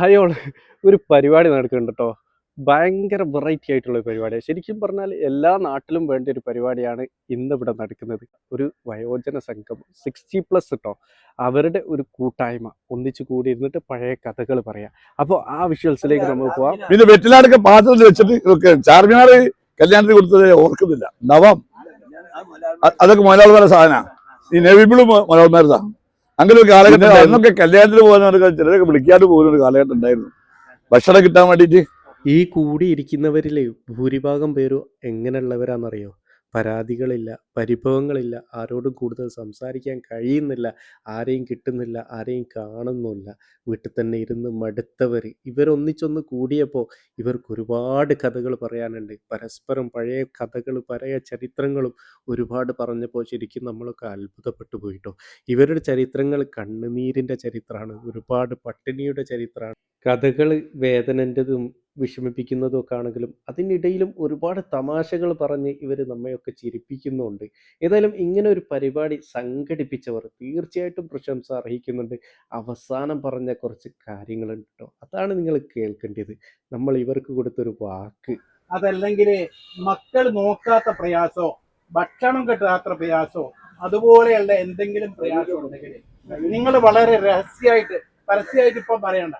ഹയോൾ ഒരു പരിപാടി നടക്കുന്നുണ്ട് കേട്ടോ ഭയങ്കര വെറൈറ്റി ആയിട്ടുള്ള ഒരു പരിപാടിയാണ് ശരിക്കും പറഞ്ഞാൽ എല്ലാ നാട്ടിലും വേണ്ട ഒരു പരിപാടിയാണ് ഇന്ന് ഇവിടെ നടക്കുന്നത്. ഒരു വയോജന സംഘം സിക്സ്റ്റി പ്ലസ് കേട്ടോ അവരുടെ ഒരു കൂട്ടായ്മ ഒന്നിച്ചു കൂടി ഇരുന്നിട്ട് പഴയ കഥകൾ പറയാം. അപ്പോൾ ആ വിഷ്വൽസിലേക്ക് നമുക്ക് പോവാം. പിന്നെ വെറ്റിലാടൊക്കെ പാത്രത്തിൽ വെച്ചിട്ട് ചാർമിനാർ കല്യാണത്തിന് കൊടുത്തത് ഓർക്കുന്നില്ല. നവം. അതൊക്കെ മലയാള സാധന. ഈ നെവിബിളും മലയാളമാരതാ അങ്ങനെ ഒരു കാലഘട്ടം അന്നൊക്കെ കല്യാണത്തിന് പോകുന്നവർക്ക് ചിലരൊക്കെ വിളിക്കാണ്ട് പോകുന്ന ഒരു കാലഘട്ടം ഉണ്ടായിരുന്നു. ഭക്ഷണം കിട്ടാൻ വേണ്ടിയിട്ട്? ഈ കൂടിയിരിക്കുന്നവരിലെ ഭൂരിഭാഗം പേരും എങ്ങനെയുള്ളവരാണെന്നറിയോ പരാതികളില്ല പരിഭവങ്ങളില്ല ആരോടും കൂടുതൽ സംസാരിക്കാൻ കഴിയുന്നില്ല ആരെയും കിട്ടുന്നില്ല ആരെയും കാണുന്നില്ല വീട്ടിൽ തന്നെ ഇരുന്ന് മടുത്തവർ ഇവരൊന്നിച്ചൊന്ന് കൂടിയപ്പോൾ ഇവർക്ക് ഒരുപാട് കഥകൾ പറയാനുണ്ട്. പരസ്പരം പഴയ കഥകൾ പഴയ ചരിത്രങ്ങളും ഒരുപാട് പറഞ്ഞപ്പോൾ ശരിക്കും നമ്മളൊക്കെ അത്ഭുതപ്പെട്ടു പോയിട്ടോ. ഇവരുടെ ചരിത്രങ്ങൾ കണ്ണുനീരിന്റെ ചരിത്രമാണ്. ഒരുപാട് പട്ടിണിയുടെ ചരിത്രമാണ് കഥകൾ വേദനന്റെതും വിഷമിപ്പിക്കുന്നതും ഒക്കെ ആണെങ്കിലും അതിനിടയിലും ഒരുപാട് തമാശകൾ പറഞ്ഞ് ഇവർ നമ്മയൊക്കെ ചിരിപ്പിക്കുന്നുണ്ട്. ഏതായാലും ഇങ്ങനെ ഒരു പരിപാടി സംഘടിപ്പിച്ചവർ തീർച്ചയായിട്ടും പ്രശംസ അർഹിക്കുന്നുണ്ട്. അവസാനം പറഞ്ഞ കുറച്ച് കാര്യങ്ങളുണ്ട് കേട്ടോ അതാണ് നിങ്ങൾ കേൾക്കേണ്ടത്. നമ്മൾ ഇവർക്ക് കൊടുത്തൊരു വാക്ക്. അതല്ലെങ്കിൽ മക്കൾ നോക്കാത്ത പ്രയാസോ ഭക്ഷണം കിട്ടാത്ത പ്രയാസോ അതുപോലെയുള്ള എന്തെങ്കിലും പ്രയാസം ഉണ്ടെങ്കിൽ നിങ്ങൾ വളരെ രഹസ്യമായിട്ട് പരസ്യമായിട്ട് ഇപ്പം പറയണ്ട.